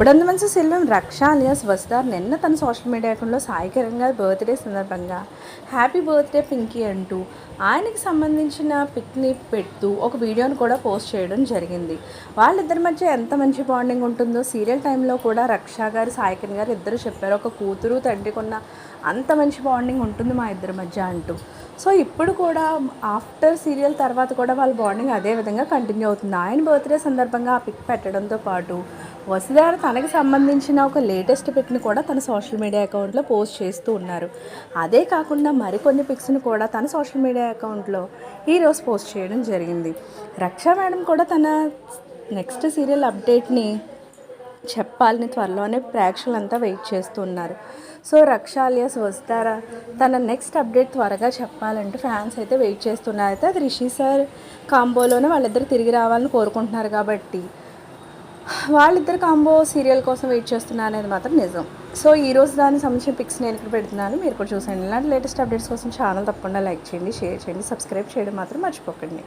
ఇప్పుడందు మంచి సెల్వం రక్ష అలియాస్ వస్తారు నిన్న తన సోషల్ మీడియా అకౌంట్లో సాయికరంగా బర్త్డే సందర్భంగా. హ్యాపీ బర్త్డే పింకీ అంటూ ఆయనకి సంబంధించిన పిక్ని పెడుతూ ఒక వీడియోని కూడా పోస్ట్ చేయడం జరిగింది. వాళ్ళిద్దరి మధ్య ఎంత మంచి బాండింగ్ ఉంటుందో సీరియల్ టైంలో కూడా రక్ష గారు సాయికరణ్ గారు ఇద్దరు చెప్పారు ఒక కూతురు తండ్రికున్న అంత మంచి బాండింగ్ ఉంటుంది మా ఇద్దరి మధ్య అంటూ. సో ఇప్పుడు కూడా ఆఫ్టర్ సీరియల్ తర్వాత కూడా వాళ్ళ బాండింగ్ అదే విధంగా కంటిన్యూ అవుతుంది. ఆయన బర్త్డే సందర్భంగా ఆ పిక్ పెట్టడంతో పాటు వసుధార తనకి సంబంధించిన ఒక లేటెస్ట్ పిక్ని కూడా తన సోషల్ మీడియా అకౌంట్లో పోస్ట్ చేస్తూ ఉన్నారు. అదే కాకుండా మరికొన్ని పిక్స్ని కూడా తన సోషల్ మీడియా అకౌంట్లో ఈరోజు పోస్ట్ చేయడం జరిగింది. రక్షా మేడం కూడా తన నెక్స్ట్ సీరియల్ అప్డేట్ని చెప్పాలని త్వరలోనే ప్రేక్షకులంతా వెయిట్ చేస్తున్నారు సో రక్ష అలియాస్ వస్తారా తన నెక్స్ట్ అప్డేట్ త్వరగా చెప్పాలంటే ఫ్యాన్స్ అయితే వెయిట్ చేస్తున్నారు. అయితే అది రిషి సార్ కాంబోలోనే వాళ్ళిద్దరు తిరిగి రావాలని కోరుకుంటున్నారు కాబట్టి వాళ్ళిద్దరు కాంబో సీరియల్ కోసం వెయిట్ చేస్తున్నాను అనేది మాత్రం నిజం. సో ఈ రోజు దానికి సంబంధించిన పిక్స్ నేను ఇక్కడ పెడుతున్నాను. మీరు కూడా చూసండి ఇలాంటి లేటెస్ట్ అప్డేట్స్ కోసం ఛానల్ తప్పకుండా లైక్ చేయండి షేర్ చేయండి సబ్స్క్రైబ్ చేయడం మాత్రం మర్చిపోకండి.